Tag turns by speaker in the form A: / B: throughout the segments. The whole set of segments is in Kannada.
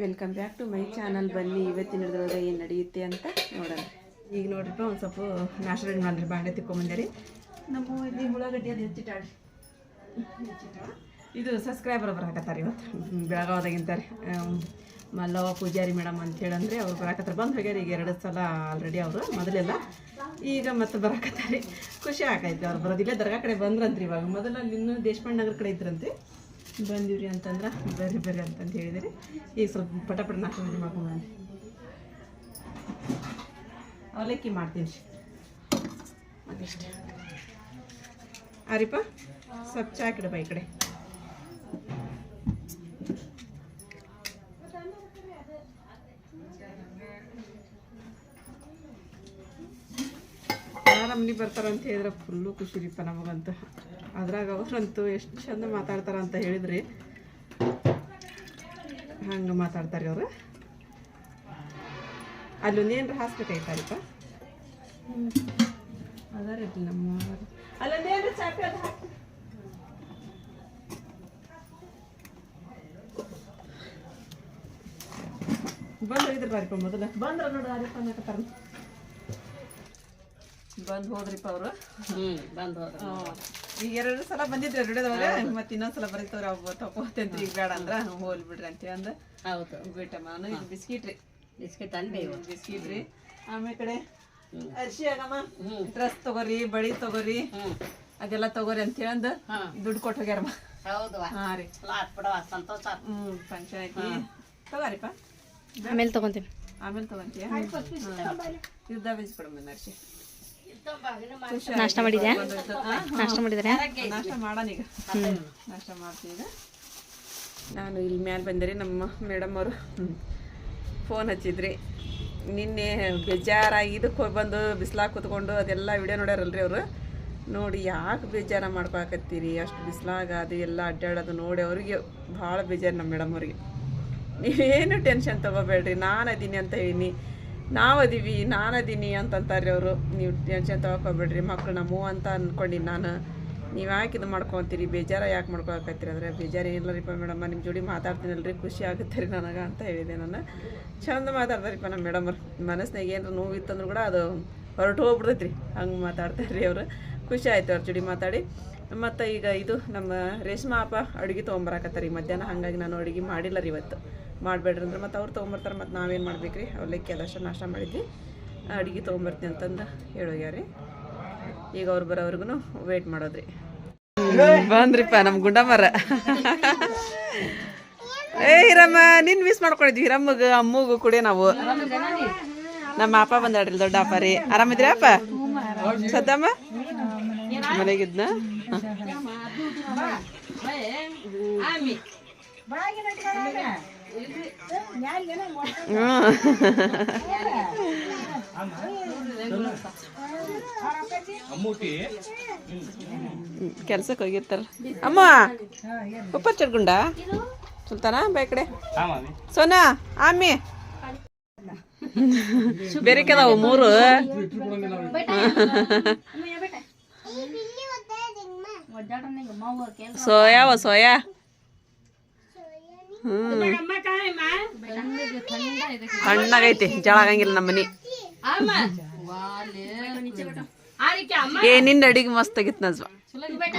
A: Welcome back to my channel ಬನ್ನಿ, ಇವತ್ತಿನ ಹಿಡಿದೊಳಗೆ ಏನು ನಡೆಯುತ್ತೆ ಅಂತ ನೋಡೋಣ. ಈಗ ನೋಡ್ರಿಪ್ಪ ಒಂದು ಸ್ವಲ್ಪ ರೆಡಿ ಮಾಡಿರಿ ಬಾಂಡೆ ತಿಕ್ಕೊಂಬಂದಿರಿ. ನಮ್ಮ ಇಲ್ಲಿ ಉಳ್ಳಾಗಡ್ಡಿ ಅದು ಹೆಚ್ಚಿಟ್ಟಾಳಿ. ಇದು ಸಬ್ಸ್ಕ್ರೈಬರ್ ಬರಾಕತ್ತಾರೆ ಇವತ್ತು. ಬೆಳಗಾವದಾಗಿಂತಾರೆ ಮಲ್ಲವ ಪೂಜಾರಿ ಮೇಡಮ್ ಅಂತ ಹೇಳಂದ್ರೆ ಅವ್ರು ಬರಾಕತ್ತಾರೆ. ಬಂದು ಹೋಗ್ಯಾರ, ಈಗ ಎರಡು ಸಲ ಆಲ್ರೆಡಿ ಅವರು, ಮೊದಲೆಲ್ಲ ಈಗ ಮತ್ತೆ ಬರಾಕತ್ತಾರೆ. ಖುಷಿ ಆಕೈತೆ ಅವ್ರು ಬರೋದಿಲ್ಲ. ದರ್ಗಾ ಕಡೆ ಬಂದ್ರಂತ್ರಿ ಇವಾಗ. ಮೊದಲು ಇನ್ನೂ ದೇಶಪಾಂಡ್ ನಗರ ಕಡೆ ಇದ್ರಂತೆ. ಬಂದಿವ್ರಿ ಅಂತಂದ್ರೆ ಬರ್ರಿ ಬರ್ರಿ ಅಂತಂದು ಹೇಳಿದ್ರಿ. ಈಗ ಸ್ವಲ್ಪ ಪಟ ಪಟ ನಾಲ್ಕು ಮಂದಿ ಮಾಡ್ಕೊಂಡು ಅವಲಕ್ಕಿ ಮಾಡ್ತೀನಿ. ರೀ ಆರಿಪ್ಪ ಸ್ವಲ್ಪ ಚಾ ಕಿಡಪ್ಪ ಈ ಕಡೆ. ಯಾರಮ್ಮನಿ ಬರ್ತಾರಂತ ಹೇಳಿದ್ರೆ ಫುಲ್ಲು ಖುಷಿ ರೀಪ್ಪ ನಮಗಂತೂ. ಅದ್ರಾಗ ಅವ್ರಂತೂ ಎಷ್ಟು ಚಂದ ಮಾತಾಡ್ತಾರ ಅಂತ ಹೇಳಿದ್ರಿ. ಹಂಗೆ ಮಾತಾಡ್ತಾರೆ ಅವರು. ಅಲ್ಲೊಂದು ಏನ್ರ ಹಾಸ್ಬೇಕಾಯ್ತಾರಪ್ಪ ಅದಾರ ನಮ್ಮ ಅಲ್ಲೊಂದು ಏನ್ರ ಚಾಪೆ ಅದು ಹಾಕಿ. ಬಂದು ಇದ್ರ ಬಾರಿಪ್ಪ ಮೊದಲ. ಬಂದ್ರ ನೋಡು ಅರಿಪ್ಪ ಅನ್ನಕತ್ತಾರ ಬಂದು ಹೋದ್ರಿಪ್ಪ ಅವರು.
B: ಹ್ಮ್ ಬಂದ್ ಹೋದ್ರು.
A: ಈಗ ಎರಡು ಸಲ ಬಂದಿದ್ರೆ ರೆಡಿದವ್ರೆ ಮತ್ತೆ ಇನ್ನೊಂದ್ ಸಲ ಬರೀತವ್ರ ಅವ್ ಈಗ ಬೇಡ ಅಂದ್ರ ಹೋಲ್ ಬಿಡ್ರಿ ಅಂತ ಅಂದ.
B: ಹೌದು.
A: ಬಿಟ್ಟಮ್ಮ ನಾನು ಇದು ಬಿಸ್ಕಿಟ್ ರೀ.
B: ಬಿಸ್ಕಿಟ್ ಅನ್ಬೇ
A: ಬಿಸ್ಕಿಟ್ ರೀ. ಆಮೇಲೆ ಕಡೆ. ಅರ್ಶಿ ಆಗಮ್ಮ.
B: ಹ್ಮ್.
A: ಡ್ರೆಸ್ ತಗೋರಿ ಬಳಿ ತಗೋರಿ. ಅದೆಲ್ಲ ತಗೋರಿ ಅಂತ ಹೇಳಂದ ದುಡ್ಡು ಕೊಟ್ಟು ಹೋಗ್ಯಾರಮ್ಮ.
B: ಹೌದು.
A: ಹಾ ರೀ.
B: ಸಂತೋಷ.
A: ಹ್ಮ್ ಫಂಕ್ಷನ್ ಐತಿ ತಗೋರಿಪ್ಪ.
C: ಆಮೇಲೆ ತಗೊಂತೀನಿ.
A: ಆಮೇಲೆ ತಗೊಂತೀವಿ ಇದ್ದಾವೆ ಬಿಡಮ್ಮ ಅರ್ಶಿ.
C: ನಾಷ್ಟ ಮಾಡಿದ್ಯಾ? ನಾಷ್ಟ ಮಾಡಿದ್ರೆ?
A: ನಾಷ್ಟ ಮಾಡೋಣ ನಾಷ್ಟ ಮಾಡ್ತೀವಿ ಈಗ. ನಾನು ಇಲ್ಲಿ ಮ್ಯಾಲೆ ಬಂದರೆ, ನಮ್ಮ ಮೇಡಮ್ ಅವರು. ಫೋನ್ ಹಚ್ಚಿದ್ರಿ. ನಿನ್ನೆ ಬೇಜಾರಾಗಿ ಇದಕ್ಕೆ ಬಂದು ಬಿಸ್ಲಾಗ್ ಕೂತ್ಕೊಂಡು ಅದೆಲ್ಲ ವಿಡಿಯೋ ನೋಡ್ಯಾರಲ್ರಿ ಅವರು. ನೋಡಿ ಯಾಕೆ ಬೇಜಾರ ಮಾಡ್ಕೊಳಕತ್ತೀರಿ? ಅಷ್ಟು ಬಿಸ್ಲಾಗ ಅದು ಎಲ್ಲ ಅಡ್ಡಾಡೋದು ನೋಡಿ ಅವ್ರಿಗೆ ಭಾಳ ಬೇಜಾರು ನಮ್ಮ ಮೇಡಮ್ ಅವ್ರಿಗೆ. ನೀವೇನು ಟೆನ್ಷನ್ ತಗೋಬೇಡ್ರಿ, ನಾನು ಅದೀನಿ ಅಂತ ಹೇಳಿನಿ. ನಾವು ಅದೀವಿ ನಾನು ಅದೀನಿ ಅಂತಂತಾರೆ ಅವರು. ನೀವು ಟೆನ್ಷನ್ ತಗೋಬೇಡ್ರಿ ಮಕ್ಕಳು ನಮ್ಮವು ಅಂತ ಅಂದ್ಕೊಂಡಿನಿ ನಾನು. ನೀವು ಯಾಕೆ ಇದು ಮಾಡ್ಕೊತೀರಿ? ಬೇಜಾರ ಯಾಕೆ ಮಾಡ್ಕೊಳಕತ್ತೀರಿ? ಅಂದರೆ ಬೇಜಾರು ಏನಿಲ್ಲರಿಪ್ಪ ಮೇಡಮ್ಮ ನಿಮ್ಮ ಜೋಡಿ ಮಾತಾಡ್ತೀನಲ್ರಿ, ಖುಷಿ ಆಗುತ್ತೆ ರೀ ನನಗೆ ಅಂತ ಹೇಳಿದೆ ನಾನು. ಚಂದ ಮಾತಾಡ್ತಾರಿಪ್ಪ ನಮ್ಮ ಮೇಡಮ್ರು ಮನಸ್ಸಿನಾಗ ಏನಾರು ನೋವು ಇತ್ತಂದ್ರೂ ಕೂಡ ಅದು ಹೊರಟು ಹೋಗ್ಬಿಡ್ತೈತ್ರಿ. ಹಂಗೆ ಮಾತಾಡ್ತಾರೆ ರೀ ಅವರು. ಖುಷಿ ಆಯ್ತು ಅವ್ರ ಜೋಡಿ ಮಾತಾಡಿ. ಮತ್ತು ಈಗ ಇದು ನಮ್ಮ ರೇಷ್ಮಾ ಅಪ್ಪ ಅಡುಗೆ ತೊಗೊಂಬರಾಕತ್ತಾರೆ ಮಧ್ಯಾಹ್ನ. ಹಾಗಾಗಿ ನಾನು ಅಡುಗೆ ಮಾಡಿಲ್ಲ ರೀ ಇವತ್ತು. ಮಾಡಬೇಡ್ರಿ ಅಂದ್ರೆ. ಮತ್ತು ಅವ್ರು ತೊಗೊಂಬರ್ತಾರೆ ಮತ್ತು ನಾವೇನು ಮಾಡ್ಬೇಕು ರೀ ಅವಲಕ್ಕಿ ಅದಷ್ಟು ನಾಷ್ಟ ಮಾಡಿದ್ವಿ. ಅಡುಗೆ ತೊಗೊಂಬರ್ತೀನಿ ಅಂತಂದು ಹೇಳೋಗ್ಯಾರಿ ಈಗ ಅವ್ರು ಬರೋವ್ರಿಗೂ ವೇಟ್ ಮಾಡೋದ್ರಿ. ಬಂದ್ರಿಪ್ಪ ನಮ್ಮ ಗುಂಡಮ್ಮರ ಏ ಹಿರಮ್ಮ ನಿನ್ ಮಿಸ್ ಮಾಡ್ಕೊಂಡಿದ್ವಿ. ಹಿರಮ್ಮಗ ಅಮ್ಮಗೂ ಕೂಡ ನಾವು. ನಮ್ಮ ಅಪ್ಪ ಬಂದಾಡ್ರಿ ದೊಡ್ಡ ಅಪ್ಪ ರೀ. ಆರಾಮಿದ್ರಿ ಅಪ್ಪ? ಸದ್ದಮ್ಮ? ಮನೆಗಿದ್ನ? ಕೆಲ್ಸಕ್ಕೆ ಹೋಗಿರ್ತಾರ. ಅಮ್ಮ ಉಪ್ಪ ಚಡ್ಗುಂಡ ಸುಲ್ತಾನ ಬೇಕಡೆ ಸೋನಾ ಆಮಿ. ಬೇರೆ ಕದಾವು ಮೂರು. ಸೋಯಾವ ಸೋಯಾ. ತಣ್ಣಗೈತಿ ಜಳ ಆಗಂಗಿಲ್ಲ ನಮ್ಮ ಮನಿ. ಏ ನಿನ್ನ ಅಡಿಗೆ ಮಸ್ತ್ ಆಗಿತ್ತು ನಜ್ವ.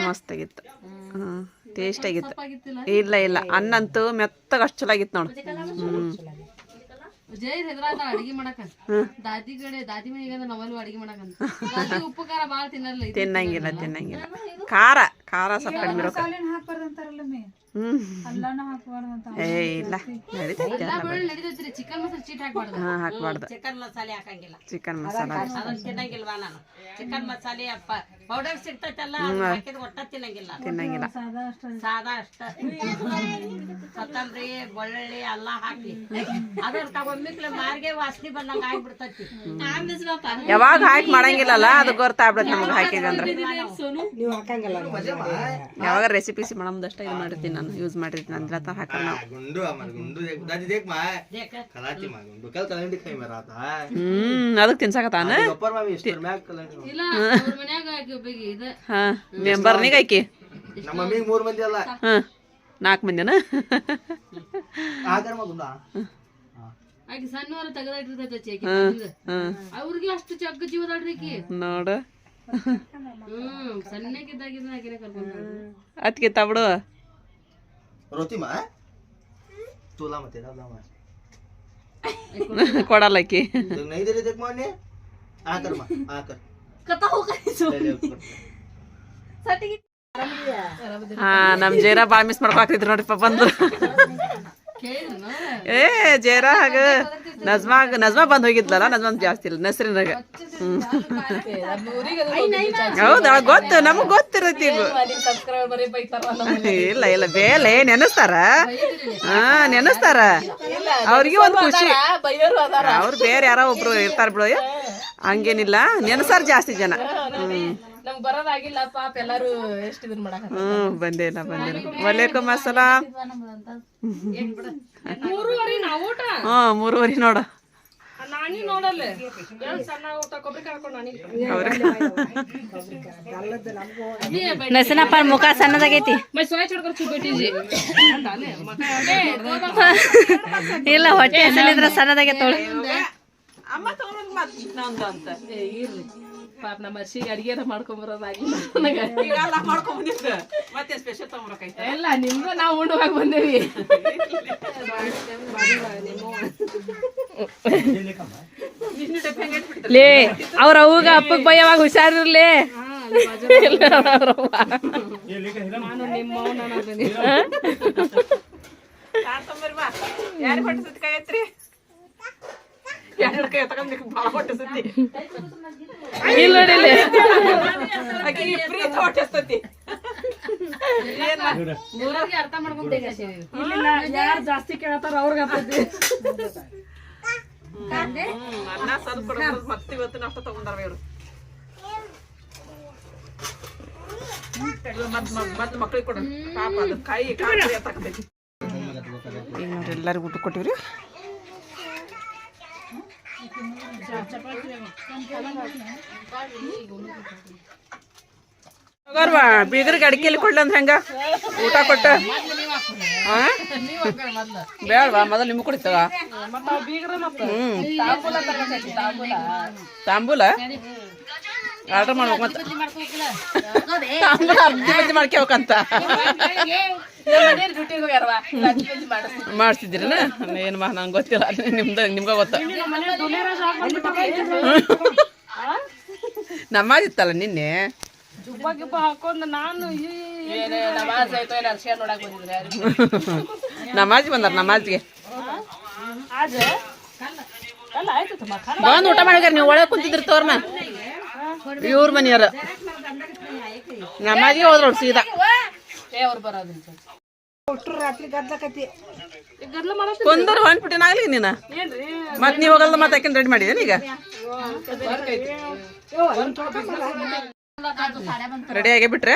A: ಮಸ್ತ್ ಆಗಿತ್ತು. ಹ್ಮ್ ಟೇಸ್ಟ್ ಆಗಿತ್ತು. ಇಲ್ಲ ಇಲ್ಲ. ಅನ್ನಂತೂ ಮೆತ್ತಗ ಅಷ್ಟು ಚಲೋ ಆಗಿತ್ತು ನೋಡು. ಹ್ಮ್.
D: ಜೈ ಹೆದ್ರಾತ ಅಡಿಗೆ ಮಾಡಕ ದಾದಿ ಕಡೆ ದಾದಿ ಮನೆಗೆ ನಾವಲ್ಲೂ ಅಡಿಗೆ ಮಾಡಕಂತ ದಾದಿ ಉಪ್ಪು ಖಾರ ಬಾಳ ತಿನ್ನಲ್ಲ.
A: ತಿನ್ನಂಗಿಲ್ಲ ತಿನ್ನಂಗಿಲ್ಲ. ಖಾರ. ಖಾರ ಸ್ವಲ್ಪ ಕಡಿಮೆ ಏ ಇಲ್ಲ. ನಡೀತೈತೆ
D: ಚಿಕನ್ ಮಸಾಲ ಚೀಟ್ ಹಾಕ್ಬಾರ್ದು.
A: ಹಾ ಹಾಕ್ಬಾರ್ದು.
B: ಚಿಕನ್ ಮಸಾಲೆ ಹಾಕಂಗಿಲ್ಲ.
A: ಚಿಕನ್ ಮಸಾಲ
B: ಅದನ್ನ ತಿನ್ನಂಗಿಲ್ವಾ ನಾನು? ಚಿಕನ್ ಮಸಾಲೆ ಪೌಡರ್ ಸಿಗ್ತೈತಲ್ಲ ಹಾಕಿದ ಹಾಕಿದ್ ಒಟ್ಟ ತಿನ್ನಂಗಿಲ್ಲ.
A: ತಿನ್ನಂಗಿಲ್ಲ.
B: ಸಾದಾ ಅಷ್ಟ. ಕೊತ್ತಂಬರಿ ಬೆಳ್ಳುಳ್ಳಿ ಎಲ್ಲ ಹಾಕಿ. ಅದ್ರ ತಗೊಂಡ್ಮಿಕ್ಲೆ ಮಾರ್ಗೆ ವಾಸನೆ ಬಂದಂಗ ಆಗ್ಬಿಡ್ತೈತಿ.
A: ಯಾವಾಗ ಹಾಕಿ ಮಾಡಂಗಿಲ್ಲಲ್ಲ ಅದು ಗೊತ್ತಾಗ್ಬಿಡತ್ತೆ ನಮ್ಗೆ ಹಾಕಿದ್ವಿ ಅಂದ್ರೆ ಯಾವಾಗ ರೆಸಿಪಿ ಮಾಡಮ್ದಷ್ಟ ಇದು ಮಾಡಿರ್ತೀನಿ ನಾನು ಯೂಸ್ ಮಾಡಿರ್ತೀನಿ. ಅಂದ್ರೆ
E: ತರ ಹಾಕೋಣ. ಗುಂಡು
A: ಹ್ಮ್ ಅದಕ್ಕೆ ತಿನ್ಸಾಕತ್ತಾನ? ಹಾ.
E: ಮೆಂಬರ್ ನೀ ಮೂರು ಮಂದಿ ಅಲ್ಲ.
A: ಹಾ ನಾಲ್ಕು ಮಂದಿನ?
D: ಸಣ್ಣವರ ಅವ್ರಿಗೆ ಅಷ್ಟು ಚಕ್ಕ ಜೀವದಾಡ್ರಿ ಹ್ಮ್
A: ಅದಕ್ಕೆ ತಬಡು.
E: ರೋತಿಮ?
D: ತೂಲ ಮತ್ತೆ
E: ರಾಮ ಕೊಡಲ್ಲಕ್ಕಿ ನೈದರಿ
A: ಹಾ ನಮ್ ಜೇರ ಬಾಯಿ ಮಿಸ್ ಮಾಡ್ಕೊಕ್ತಿದ್ರು ನೋಡ್ರಿ ಪಾಪ
D: ಅಂದ್ರು
A: ಏ, ಜೇರ ಹಾಗ. ನಜ್ಮಾಗ, ನಜ್ಮಾ ಬಂದ್ ಹೋಗಿದ್ಲಲ್ಲ ನಜ್ಮಾ ಜಾಸ್ತಿ ಇಲ್ಲ, ನಸ್ರಿನಾಗ. ಹೌದಾ? ಗೊತ್ತು, ನಮಗ್ ಗೊತ್ತಿರತಿ ಇಲ್ಲ ಇಲ್ಲ, ಬೇಲೆ ನೆನಸ್ತಾರ? ಹಾ, ನೆನಸ್ತಾರ? ಅವ್ರಿಗೆ ಒಂದ್ ಖುಷಿ. ಅವ್ರು ಬೇರೆ ಯಾರೋ ಒಬ್ರು ಇರ್ತಾರ ಬಿಡು ಹಂಗೇನಿಲ್ಲ ನೆನಸಾರ ಜಾಸ್ತಿ ಜನ. ಹ್ಮ್.
F: ನಮ್ಗ್ ಬರೋದಾಗಿಲ್ಲ ಪಾಪ ಎಲ್ಲಾರು ಎಷ್ಟ್ ಇದನ್ ಮಾಡಕ
A: ಹ್ಮ್ ಬಂದೇನ ಬಂದೇನ ವಲೇಕುಮ್ ಅಸಲಾಮ್
D: ಮೂರುವರೆ ನಾವು ಊಟ?
A: ಹ್ಮ್ ಮೂರುವರೆ ನೋಡ.
D: ನಾನಿ ನೋಡಲ್ಲ. ಸಣ್ಣ ಊಟ? ಕೊಬ್ಬರಿ ಕಳ್ಕೊಂಡು ನಾನಿ
C: ನಸನಪ್ಪ ಮುಖ ಸಣ್ಣದಾಗೈತಿ.
D: ಮೈ ಸೋಯ್
C: ಇಲ್ಲ ಹೊಟ್ಟೆ ಸಣ್ಣದಾಗ ತೋಳ.
A: ಅಮ್ಮ ತಗೊಂಡ್ ಮತ್ತೆ ಅಂತ.
F: ಇರ್ಲಿ. ಪಾಪ ನಮ್ಮ ಅರ್ಷಿಗೆ ಅಡಿಗೆ ಮಾಡ್ಕೊಂಡು
A: ಮತ್ತೆ ಸ್ಪೆಷಲ್ ತಗೊಂಬರಕೈತೆ
F: ಎಲ್ಲ ನಿಮ್ದು ನಾವು ಉಂಡು ಹೋಗಿ ಬಂದೇವಿ
C: ಲೇ ಅವ್ರ ಅವಾಗ ಅಪ್ಪಗ್ ಬಯ್ಯವಾಗ ಹುಷಾರಿರ್ಲಿ.
A: ತೊಂಬರಿ ನಿಮ್ಮ ಯಾರು ಹೊಟ್ಟೆ ಸುತ್ತಿ ಕೈ ಎತ್ರಿ ಎರಡು ಕೈ ತಗೊಂಡ್ ಭಾಳ ಹೊಟ್ಟೆ ಸುತ್ತಿ
F: ಇಲ್ಲ ನೋಡಿಲ್ಲ
A: ಆಕಿ ಪ್ರೀತಿ ಹೊಟ್ಟೆ ಸುತ್ತಿ
D: ಮೂರಕ್ಕೆ ಅರ್ಥ ಮಾಡ್ಕೊಂಡ್
F: ಯಾರು ಜಾಸ್ತಿ ಕೇಳ್ತಾರ ಅವ್ರಿಗೆ ಆಗ್ತೈತಿ
A: ಅನ್ನ ಸ್ವಲ್ಪ ಮತ್ತೆ ಇವತ್ತು ನಾಷ್ಟ ತಗೊಂಡಾರ ಇವ್ರು. ಮತ್ತೆ ಮಕ್ಳಿಗೆ ಕೊಡು. ಪಾಪ ಅದು ಕೈ ಕಾಯಿ ನೋಡ್ರಿ ಎಲ್ಲರಿಗೂ ಊಟ ಕೊಟ್ಟಿವ್ರಿ. ಹೋಗೋರ್ವಾ? ಬೀಗರಿಗೆ ಕೊಡ್ಲಿ ಅಂತ ಹೆಂಗ? ಊಟ ಕೊಟ್ಟ? ಬೇಡವಾ? ಮೊದಲು ನಿಮ್ಗೆ ಕುಡಿತವ ಹ್ಮ್. ತಾಂಬೂಲ? ಆರ್ಡರ್ ಮಾಡ್ಬೇಕು ಮತ್ತೆ. ಮಾಡ್ಕೋಬೇಕಂತ ಮಾಡ್ತಿದ್ದೀರನ ಏನು ಮಾ ನಂಗೆ ಗೊತ್ತಿಲ್ಲ. ನಿಮ್ದು ನಿಮ್ಗೆ ಗೊತ್ತ? ನಮಾಜಿತ್ತಲ್ಲ ನಿನ್ನೆ?
F: ಜುಬ್ಬ ಗಿಬ್ಬ ಹಾಕೊಂಡ್ ನಾನು ಏನೇ ನಮಾಜ್
A: ಬಂದಾರ ನಮಾಜ್ಗೆ. ಬಂದು ಊಟ ಮಾಡಿದ್ರೆ ನೀವು ಒಳಗೆ ಕುಂತಿದ್ರಿ ತೋರ್ಮ ಇವ್ರ ಮನೆಯವ್ರ. ನಮಾಜಿಗೆ ಹೋದ್ರು ಅವ್ರು ಸೀದಾ
F: ಏ ಅವ್ರು ಬರೋದಿಲ್ಲ
A: ಕುಂದರ್ ಹೊಂಟ್ಬಿಟ್ಟಿನಾಗ್ಲಿ ನೀನು? ಮತ್ ನೀವ್ ಹೋಗಲ್ಲ ಮತ್ತೆ ರೆಡಿ ಮಾಡಿದೇನ ಈಗ ರೆಡಿ ಆಗೇ ಬಿಟ್ರೆ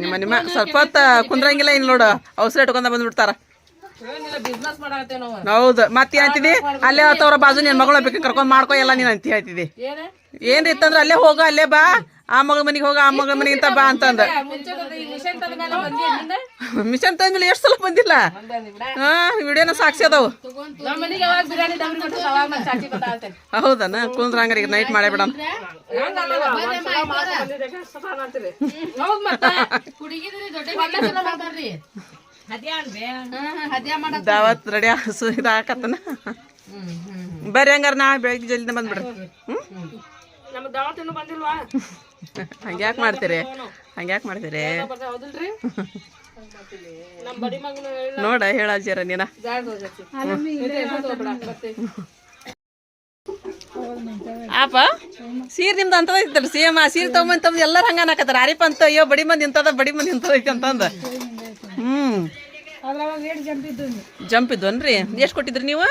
A: ನಿಮ್ಮ ನಿಮ್ಮ ಸ್ವಲ್ಪ ಹೊತ್ತ ಕುಂದ್ರಂಗಿಲ್ಲ ಇನ್ ನೋಡು. ಔಷಧ ಇಟ್ಕೊಂಡ ಬಂದ್ಬಿಡ್ತಾರ. ಹೌದು. ಮತ್ತೆ ಹೇಳ್ತಿದಿ ಅಲ್ಲೇ ಆತವ್ರ ಬಾಜು ನಿನ್ ಮಗಳ ಬೇಕು ಕರ್ಕೊಂಡ್ ಮಾಡ್ಕೊ ಎಲ್ಲ ನೀನ್ ಅಂತ ಹೇಳ್ತಿದಿ. ಏನ್ರಿ ಇತ್ತಂದ್ರ ಅಲ್ಲೇ ಹೋಗ ಅಲ್ಲೇ ಬಾ. ಆ ಮಗಳ ಮನೆಗೆ ಹೋಗ ಆ ಮಗಳ ಮನೆಗಿಂತ ಅಂತ ಬಾ ಅಂತಂದ.
F: ಮಿಷನ್
A: ತಂದ್ಮೇಲೆ ಎಷ್ಟು ಸಲ ಬಂದಿಲ್ಲ? ಹಾ ವಿಡಿಯೋನ ಸಾಕ್ಷಿ ಅದಾವು ಹೌದನ? ಕುಂದ್ರ ಹಂಗಾರ ನೈಟ್ ಮಾಡೇ ಬಿಡಣ.
D: ಮಾಡ
A: ದಾವತ್ ರೆಡಿ ಇದಾಕತ್ತನ ಬರ್ರಿ ಹಂಗಾರ ನಾ ಬೆಳಗ್ಗೆ ಜಲ್ದಿ ಬಂದ್ಬಿಡ್ರಿ ಹ್ಮ್?
F: ನಮ್ಮ ದಾವತಿನೂ ಬಂದಿಲ್ವಾ?
A: ಹಂಗ್ಯಾಕ್ ಮಾಡ್ತೀರಿ? ಹಂಗ್ಯಾಕ್ ಮಾಡ್ತೀರಿ? ನೋಡ ಹೇಳ ಜರ ನೀನ. ಆಪ ಸೀರೆ ನಿಮ್ದು ಅಂತದ ಇತ್ತಲ್ಲ ಸೇಮ್ ಆ ಸೀರೆ ತಗೊಂಬಂದ್ ತಮ್ದು ಎಲ್ಲಾರು ಹಂಗ ಅನ್ನಕತ್ತಾರ? ಅರಿಪ ಅಂತ ಅಯ್ಯೋ ಬಡಿ ಮಂದಿ ಇಂತದ ಬಡಿ ಮಂದಿ ನಿಂತದ ಐತಿ ಅಂತಂದ. ಹ್ಮ್. ಜಂಪ್ ಇದ್ವನ್ರಿ ಎಷ್ಟು ಕೊಟ್ಟಿದ್ರಿ ನೀವು?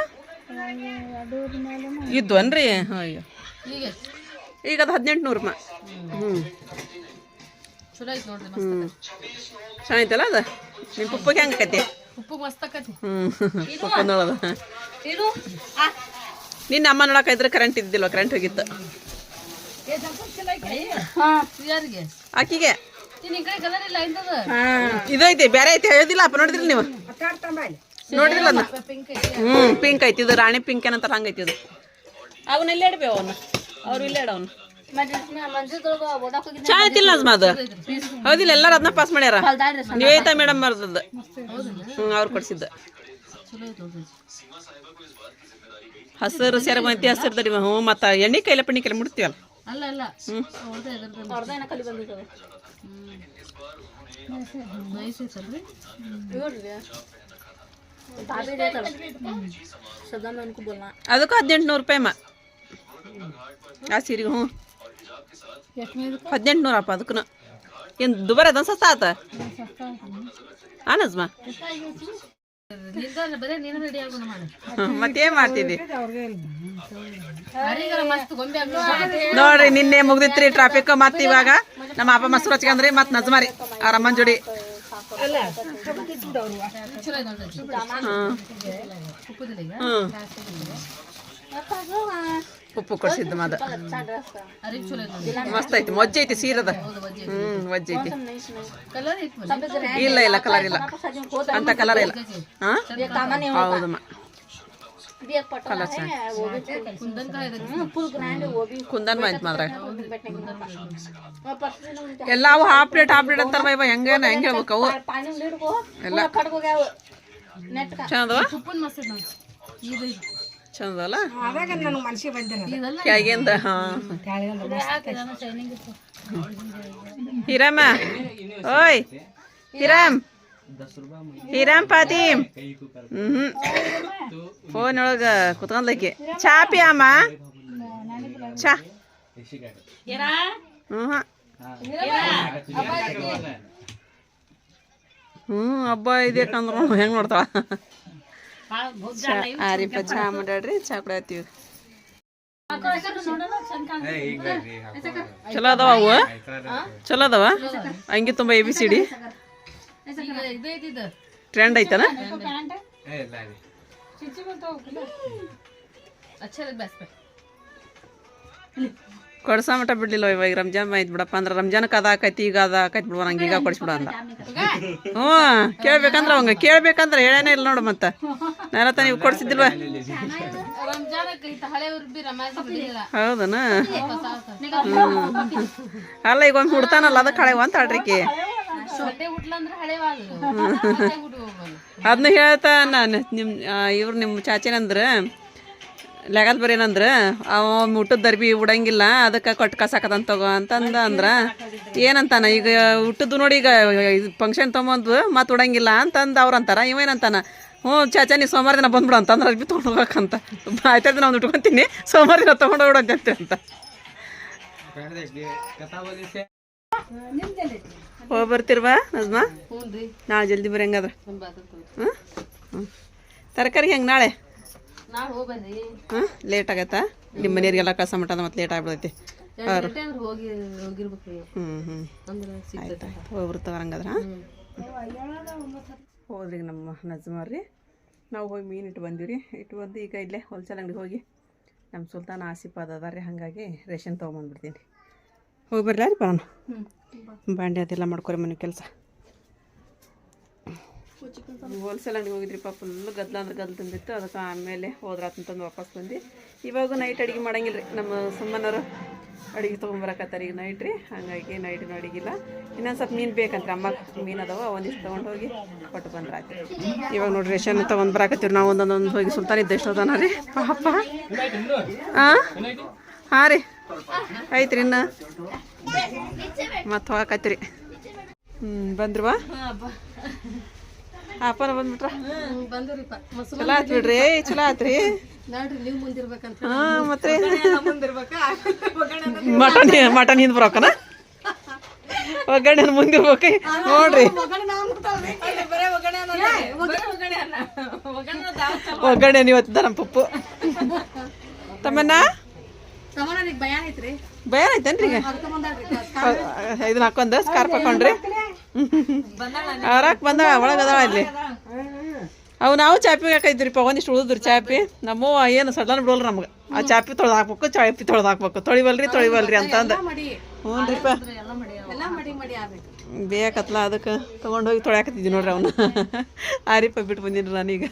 A: ಇದ್ವನ್ರಿ ಅಯ್ಯೋ. ಈಗ ಅದು ಹದಿನೆಂಟು ನೂರು ರೂಪಾಯಿ
D: ಹ್ಞೂ
A: ಹ್ಞೂ ಚೆನ್ನಾಗಿತ್ತಲ್ಲ ಅದ? ನಿಮ್ಮ ಪುಪ್ಪಗೆ ಹೆಂಗೆ ಆಕೈತಿ?
D: ಮಸ್ತ್
A: ಹ್ಞೂ ಪಪ್ಪ ನಿನ್ನ ಅಮ್ಮ ನೋಡಕ ಇದ್ರೆ ಕರೆಂಟ್ ಇದ್ದಿಲ್ಲ ಕರೆಂಟ್ ಹೋಗಿತ್ತು. ಆಕಿಗೆ. ಇದೈತಿ ಬೇರೆ ಐತಿ ಹೇಳೋದಿಲ್ಲ. ಅಪ್ಪ ನೋಡಿದ್ರಿ ನೀವು? ನೋಡಿದಿಲ್ಲ ಅದನ್ನ ಹ್ಞೂ ಪಿಂಕ್ ಐತಿ. ಇದು ರಾಣಿ ಪಿಂಕ್ ಏನಂತಾರ ಹಂಗೈತಿ ಇದು. ಅವನ್ನೆಲ್ಲ ಇಡ್ಬೇವು ಅವನು ಅವನ್ನ? ಅವ್ರು ಇಲ್ಲೇ ಇಡ ಅವನು ಚಾ ಐತಿಲ್ಲ ನಜ್ಮ ಅದು ಹೌದಿಲ್ಲ ಎಲ್ಲಾರು ಅದನ್ನ ಪಾಸ್ ಮಾಡ್ಯಾರ? ನಿವೇದಿತಾ ಮೇಡಮ್ ಬರ್ದದ್ದು ಹ್ಞೂ ಅವ್ರು ಕೊಡ್ಸಿದ್ದ. ಹಸಿರು ಸೆರಗ ಬಂತಿ ಹಸಿರು ತಡಿ ಹ್ಞೂ ಮತ್ತು ಎಣ್ಣೆ ಕೈಲ ಪಣ್ಣಿ ಕೈಲಿ ಮುಡ್ತೀವಲ್ಲ ಅದಕ್ಕೂ ಹದಿನೆಂಟು ನೂರು ರೂಪಾಯಿ ಅಮ್ಮ ಆ ಸೀರೆಗೆ ಹ್ಞೂ. ಹದಿನೆಂಟು ನೂರಪ್ಪ ಅದಕ್ಕೂ ಏನು ದುಬಾರಿ ಅದೊಂದು ಸಸ್ತ ಆತ?
D: ಆಗೋಣ ಮಾಡಿ
A: ಮತ್ತೇನು ಮಾಡ್ತಿದ್ದಿ?
D: ಮಸ್ತ್
A: ನೋಡ್ರಿ, ನಿನ್ನೆ ಮುಗ್ದಿತ್ರಿ ಟ್ರಾಫಿಕ್ ಮತ್ತೆ ಇವಾಗ ನಮ್ಮ ಅಪ್ಪ ಮಸ್ರು ಹಚ್ಕೊಂಡ್ರಿ ಮತ್ತೆ ನಜ್ಮಾರಿ ಅವ್ರ ಅಮ್ಮನ ಜೋಡಿ. ಹ್ಮ್ ಉಪ್ಪು ಕೊಡ್ಸಿದ್ದು ಮದ. ಮಸ್ತ್ ಐತಿ, ಮಜ್ಜ ಐತಿ ಸೀರದ. ಹ್ಮ್, ಮಜ್ಜ ಐತಿ. ಇಲ್ಲ ಇಲ್ಲ ಕಲರ್ ಇಲ್ಲ. ಅಂತ ಕಲರ್ ಇಲ್ಲ. ಹಾ? ಹೌದಮ್ಮ. ಕಲರ್ ಮಾತ್ರ ಎಲ್ಲ ಅವು ಹಾಫ್ ಪ್ಲೇಟ್ ಹಾಫ್ ಪ್ಲೇಟ್ ಅಂತಾರ ಬೈ ಹೆಂಗೇನ, ಹೆಂಗೆ ಹೇಳ್ಬೇಕು ಅವು? ಎಲ್ಲ. ಚಂದವ?
D: ಉಪ್ಪನ್ ಮಸ್ತ್ ಐತೆ ನೋಡ್ರಿ ಇದು ಇದು.
A: ಚಂದಲ್ಲ
D: ಇದೆಲ್ಲ
A: ಕೆಳಗಿಂದ ಹಾ. ಹಿರಮ್ಮ ಓಯ್ ಹಿರಾಮ್ ಹಿರಾಮ್ ಪಾತೀಮ್ ಹ್ಮ್ ಫೋನ್ ಒಳಗ ಕುತ್ಕೊಂಡ್ಲಕ್ಕಿ. ಚಾ ಪಿ ಅಮ್ಮ ಚಾ. ಹ್ಮ್ ಹ್ಞೂ ಹಬ್ಬ ಇದಕ್ಕಂದ್ರು ಹೆಂಗ್ ನೋಡ್ತಾಳ? ಚಾ ಆರಿಪ ಚಾ ಮಾಡ್ಯಾಡ್ರಿ ಚಾ ಕುಡಿಯತ್ತೀವಿ ಚಲೋ ಅದಾವ ಅವು? ಚಲೋ ಅದಾವ? ಹಂಗೆ ತುಂಬ A B C D trend ಐತನ?
D: ಅಚ್ಚ ಬೆಸ್ಟ್
A: ಕೊಡ್ಸ ಮಠ ಬಿಡ್ಲಿಲ್ಲ ಇವಾಗ ರಂಜಾನ್ ಆಯ್ತು ಬಿಡಪ್ಪ ಅಂದ್ರೆ ರಂಜಾನಕ್ಕೆ ಅದ ಆಕೈತಿ, ಈಗ ಅದ ಆಕೈತಿ ಬಿಡುವ ನಂಗೆ ಈಗ ಕೊಡಿಸ್ಬಿಡ ಅಂತ ಹ್ಞೂ, ಕೇಳ್ಬೇಕಂದ್ರೆ ಅವಂಗ, ಕೇಳ್ಬೇಕಂದ್ರೆ ಹೇಳೇನೇ ಇಲ್ಲ ನೋಡು ಮತ್ತೆ. ನಾನು ತಾನು ನೀವು ಕೊಡ್ಸಿದ್ದಿಲ್ವ? ಹೌದನಾ? ಅಲ್ಲ, ಈಗ ಒಂದು ಹುಡ್ತಾನಲ್ಲ ಅದಕ್ಕೆ ಹಳೆವ ಅಂತ ಆಡ್ರಿಕಿ. ಅದನ್ನ ಹೇಳ್ತಾ ನಾನು ನಿಮ್ಮ ಇವ್ರು ನಿಮ್ಮ ಚಾಚಿನಂದ್ರೆ ಲೆಗಲ್ ಬರೀ ಏನಂದ್ರೆ ಅವ ಊಟದ ದರ್ಬಿ ಉಡಂಗಿಲ್ಲ ಅದಕ್ಕೆ ಕೊಟ್ಟು ಕಸಾಕದಂತ ತಗೋ ಅಂತಂದ ಅಂದ್ರ ಏನಂತಾನ ಈಗ ಊಟದ್ದು ನೋಡಿ ಈಗ ಫಂಕ್ಷನ್ ತೊಗೊಂಬಂದು ಮತ್ತೆ ಉಡಂಗಿಲ್ಲ ಅಂತಂದ ಅವ್ರು ಅಂತಾರ ಇವೇನಂತಾನ ಹ್ಞೂ ಚಾಚಾ ನೀ ಸೋಮವಾರ ದಿನ ಬಂದ್ಬಿಡು ಅಂತಂದ್ರೆ ಅರ್ಬಿ ತೊಗೊಂಡು ಹೋಗಕ್ಕಂತ ಆಯ್ತಾ ದಿನ ಒಂದು ಉಟ್ಕೊಂತೀನಿ ಸೋಮವಾರ ದಿನ ತೊಗೊಂಡು ಹೋಗ್ಬಿಡು ಅಂತ ಹೋಗಿ ಬರ್ತಿರ್ವಾ ನಜ್ಮಾ? ನಾಳೆ ಜಲ್ದಿ
D: ಬಾತತ್ತು
A: ಹ್ಞೂ ತರಕಾರಿ ಹೆಂಗೆ ನಾಳೆ? ಹಾಂ ಲೇಟ್ ಆಗತ್ತಾ ನಿಮ್ಮ ಮನೆಯವ್ರಿಗೆಲ್ಲ ಕಸ ಮಟ್ಟದ ಮತ್ತೆ ಲೇಟ್ ಆಗ್ಬಿಡೈತಿ. ಹ್ಞೂ ಹ್ಞೂ ಹೋಗ್ಬಿಡ್ತಾವ ಹಂಗಾದ್ರೆ ಹೋದ್ರಿ ನಮ್ಮ ನಜ್ಮಾರ್ರಿ. ನಾವು ಹೋಗಿ ಮೀನು ಇಟ್ಟು ಬಂದೀವಿ ರೀ ಇಟ್ಟು ಬಂದು ಈಗ ಇಲ್ಲೇ ಹೋಲ್ಸೇಲ್ ಅಂಗಡಿ ಹೋಗಿ ನಮ್ಮ ಸುಲ್ತಾನ ಆಸಿಪಾದ ಅದ ರೀ ಹಾಗಾಗಿ ರೇಷನ್ ತೊಗೊಂಬಂದ್ಬಿಡ್ತೀನಿ. ಹೋಗಿ ಬರ್ಲಾ ರೀ ಬರೋಣ ಬಾಂಡೆ ಅದೆಲ್ಲ ಮಾಡ್ಕೊರಿ ಮನೆ ಕೆಲಸ. ಹೋಲ್ಸೇಲ್ ಅಂಗಡಿ ಹೋಗಿದ್ರಿಪ್ಪ ಫುಲ್ ಗದ್ಲ ಅಂದ್ರೆ ಗದ್ಲ ತಂದಿತ್ತು. ಅದಕ್ಕೆ ಆಮೇಲೆ ಹೋದ್ರಾತಂತಂದು ವಾಪಸ್ ಬಂದು. ಇವಾಗ ನೈಟ್ ಅಡುಗೆ ಮಾಡಂಗಿಲ್ಲ ರೀ ನಮ್ಮ ಸುಮ್ಮನವರು ಅಡುಗೆ ತೊಗೊಂಬರಕತ್ತಾರೆ ಈಗ ನೈಟ್ ರೀ. ಹಾಗಾಗಿ ನೈಟ್ ಅಡುಗಿಲ್ಲ. ಇನ್ನೊಂದು ಸ್ವಲ್ಪ ಮೀನು ಬೇಕಂತ್ರಿ. ಅಮ್ಮ ಮೀನು ಅದಾವ ಒಂದಿಷ್ಟು ತೊಗೊಂಡು ಹೋಗಿ ಕೊಟ್ಟು ಬಂದ್ರೆ ಆಯ್ತು. ಇವಾಗ ನೋಡ್ರಿ, ರೇಷನ್ ತೊಗೊಂಡು ಬರಾಕತ್ತೀವಿ ನಾವು ಒಂದೊಂದೊಂದು ಹೋಗಿ ಸುಲ್ತಾನ ಇದ್ದ ಎಷ್ಟು ಅದಾನ ರೀ. ಪಾಪ. ಹಾಂ ಹಾಂ ರೀ. ಐತ್ರಿ ಇನ್ನು. ಮತ್ತೆ ಹೋಗಕತ್ತೀರಿ ಹ್ಞೂ ಬಂದ್ರವಾ? ಅಪ್ಪನ ಬಂದ್ಬಿಟ್ರ?
D: ಬಂದ್ರಿಪ್ಪ.
A: ಚಲೋ ಆತ್ ಬಿಡ್ರಿ ಚಲೋ ಆತ್ರಿ
D: ನೋಡ್ರಿ ನೀವು ಮುಂದಿರ್ಬೇಕಂತ
A: ಹಾ ಮತ್ತೆ? ಮಟನ್ ಮಟನ್ ಹಿಂದ್ ಬರೋಕನ? ಒಗ್ಗರಣೆ ಮುಂದಿರ್ಬೇಕು. ನೋಡ್ರಿ. ಒಗ್ಗರಣೆ ಇವತ್ತಿದ್ದ ನಮ್ಮ ಪಪ್ಪು. ತಮ್ಮನ್ನ
D: ಭಯ ಐತ್ರಿ
A: ಭಯ ಐತೇನ್ರಿ ಈಗ? ಇದನ್ನ ಹಾಕೊಂಡ್ ಸ್ಕಾರ್ಪ್ ಹಾಕೊಂಡ್ರಿ. ಅವ್ರಾಕ್ ಬಂದ ಒಳಗೆ ಅದಾಳ ಅಲ್ಲಿ ಅವು ನಾವು ಚಾಪಿ ಹಾಕೈತ್ರಿಪ್ಪ ಒಂದಿಷ್ಟು ಉಳಿದ್ರಿ ಚಾಪಿ. ನಮ್ಮವ್ವ ಏನು ಸಡನ್ ಬಿಡೋಲ್ರಿ ನಮ್ಗೆ. ಆ ಚಾಪಿ ತೊಳ್ದು ಹಾಕ್ಬೇಕು ಚಾಪಿ ತೊಳ್ದು ಹಾಕ್ಬೇಕು. ತೊಳಿವಲ್ರಿ ತೊಳಿವಲ್ರಿ ಅಂತಂದು.
D: ಮಡಿ.
A: ಹ್ಞೂ ರೀಪ್ಪ
D: ಎಲ್ಲ ಮಡಿ ಎಲ್ಲ ಮಡಿ ಮಡಿ ಆಗ್ಬೇಕು.
A: ಬೇಕತ್ಲ ಅದಕ್ಕೆ. ತೊಗೊಂಡೋಗಿ ತೊಳ್ಯಾಕತ್ತಿದ್ವಿ ನೋಡ್ರಿ ಅವನ್ನ ಆರಿಪ್ಪ ಬಿಟ್ಟು ಬಂದಿನಿ ನಾನೀಗ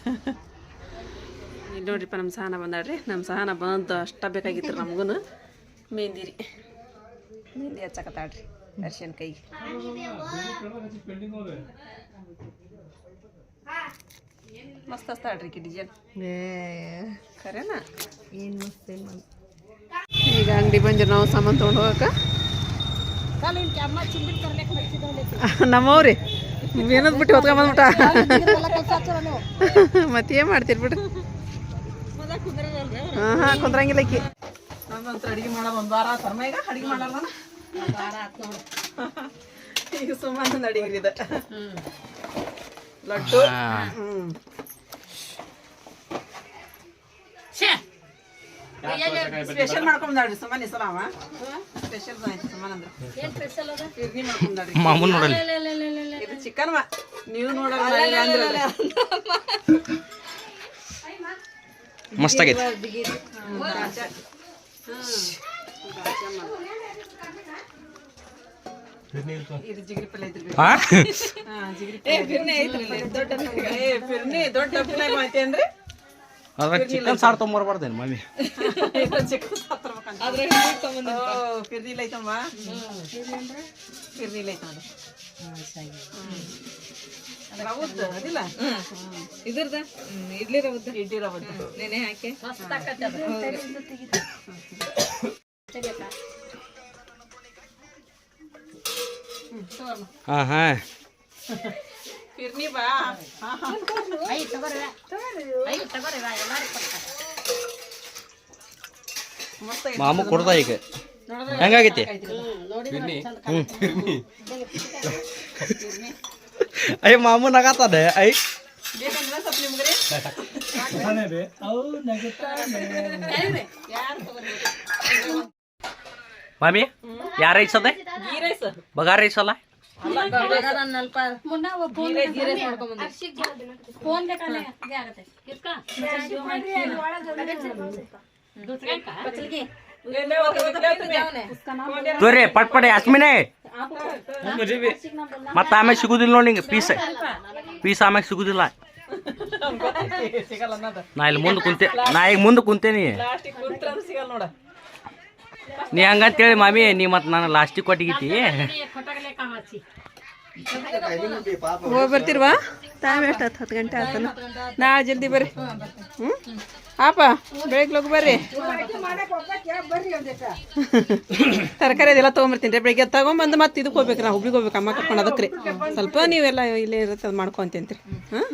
A: ಇಲ್ಲಿ ನೋಡ್ರಿಪ್ಪ ನಮ್ಮ ಸಹನ ಬಂದಾಳ್ರಿ. ನಮ್ಮ ಸಹನ ಬಂದು ಅಷ್ಟ ಬೇಕಾಗಿತ್ತು ನಮಗೂ ಮೆಹಂದಿ ರೀ ಮೆಹಂದಿ ಹಚ್ಚಕತ್ತಾಳ್ರಿ. ದರ್ಶನ್ ಕೈ. ಮಸ್ತ್ ಅಸ್ತ ಕಿ ಡಿಸೈನ್ ಖರೇನಾ? ಏನು ಈಗ ಅಂಗಡಿ ಬಂದ್ರೆ ನಾವು ಸಾಮಾನು ತೊಗೊಂಡು ಹೋಗಕ್ಕೆ. ನಮ್ಮವ್ರಿ ಏನದ್ ಬಿಟ್ಟು ಹೊತ್ಕೊಂಬಂದ್ಬಿಟ್ಟ ಮತ್ತೇನು ಮಾಡ್ತೀರಿ ಬಿಡ್ರಿ? ಹಾಂ ಹಾಂ ಕುಂದ್ರಂಗಿಲ್ಲ ಆಕಿ ನಮ್ಮಂತ್ರ ಅಡಿಗೆ ಮಾಡೋದು ಒಂದು ವಾರ ಸರ್ಮ ಈಗ ಅಡಿಗೆ ಮಾಡಲ್ಲ ಈಗ ಸುಮ್ಮನೆ ಅಡಿಗೆ ಇದು ಲಡ್ಡು. ಹ್ಞೂ ಸ್ಪೆಷಲ್ ಮಾಡ್ಕೊಂಡ್ರಿ ಸುಮ್ಮನೆ ಸ್ಪೆಷಲ್ ಆಯ್ತು ಸುಮ್ಮನೆ ಅಂದ್ರೆ. ಇರ್ನಿ ಮಾಡ್ಕೊಂಡ್ರಿ
E: ಮಾಮೂನ್ ನೋಡಲಿ
A: ಇದು ಚಿಕನ್ ನೀವು ನೋಡಲ್ಲ ಅಂದ್ರೆ
E: ಮಸ್ತ್ ಆಗೈತೆ ಅದ್ರಾಗ ಚಿಕನ್ ಸಾರು ತೊಗೊಂಬರ್ಬಾರ್ದೇನು ಮಮ್ಮಿ
A: ಇಲ್ಲ ಐತಮ್ಮ? ಫಿರ್ನಿ ಇಲ್ಲ ಐತ ರವದ್ದು ಅದಿಲ್ಲ?
D: ಇದ್ರದ ಇಡ್ಲಿ ರವದ
A: ಇಡ್ಲಿ ರವದ್ದು.
D: ನೆನೆ ಹಾಕಿ.
E: ಹಾಂ. ಮಾಮು ಕೊಡ್ದ ಈಗ. ಹೆಂಗಾಗೈತಿ ಅಯ್ಯ ಮಾಮು ನಗಾತಾನೆ ಐ. ಮಾಮಿ ಯಾರ
A: ಐಸದೆ
E: ಬಗಾರ ಅಲ್ಲ? ತೋರಿ ಪಟ್ ಪಡೆ ಯಾಸ್ಮಿನೇ. ಮತ್ತೆ ಆಮೇಲೆ ಸಿಗುದಿಲ್ಲ ನೋಡಿ ನಿಂಗೆ ಪೀಸ್. ಪೀಸ್ ಆಮ್ಯಾಗ ಸಿಗುದಿಲ್ಲ. ನಾ ಇಲ್ಲಿ ಮುಂದೆ ಕುಂತೆ ನಾ ಈಗ ಮುಂದೆ ಕುಂತೇನಿ
A: ಲಾಸ್ಟಿಗೆ ಕುಂತ್ರ ಸಿಗಲ್ಲ ನೋಡ
E: ನೀ ಹಂಗಂತೇಳಿ ಮಾಮಿ ನೀ ಮತ್ತೆ ನಾನು ಲಾಸ್ಟಿಗೆ ಕೊಟ್ಟಿಗಿತಿ
A: ಹೋಗಿ ಬರ್ತಿರ್ವಾ ಟೈಮ್ ಎಷ್ಟು ಹತ್ತು ಹತ್ತು ಗಂಟೆ ಆತನ? ನಾಳೆ ಜಲ್ದಿ ಬರ್ರಿ. ಹ್ಞೂ ಆಪ ಬೆಳಗ್ಗೆ ಹೋಗಿ ಬರ್ರಿ. ತರಕಾರಿ ಅದೆಲ್ಲ ತೊಗೊಂಬರ್ತೀನಿ ರೀ. ಬೆಳಿಗ್ಗೆ ತಗೊಂಬಂದು ಮತ್ತೆ ಇದಕ್ಕೆ ಹೋಗ್ಬೇಕು ನಾ ಹುಬ್ಳಿಗೆ ಹೋಗ್ಬೇಕು ಅಮ್ಮ ಕರ್ಕೊಂಡು ಅದಕ್ಕೆ ರೀ. ಸ್ವಲ್ಪ ನೀವೆಲ್ಲ ಇಲ್ಲೇ ಇರುತ್ತೆ ಅದು ಮಾಡ್ಕೊಂತೇನ್ರಿ ಹಾಂ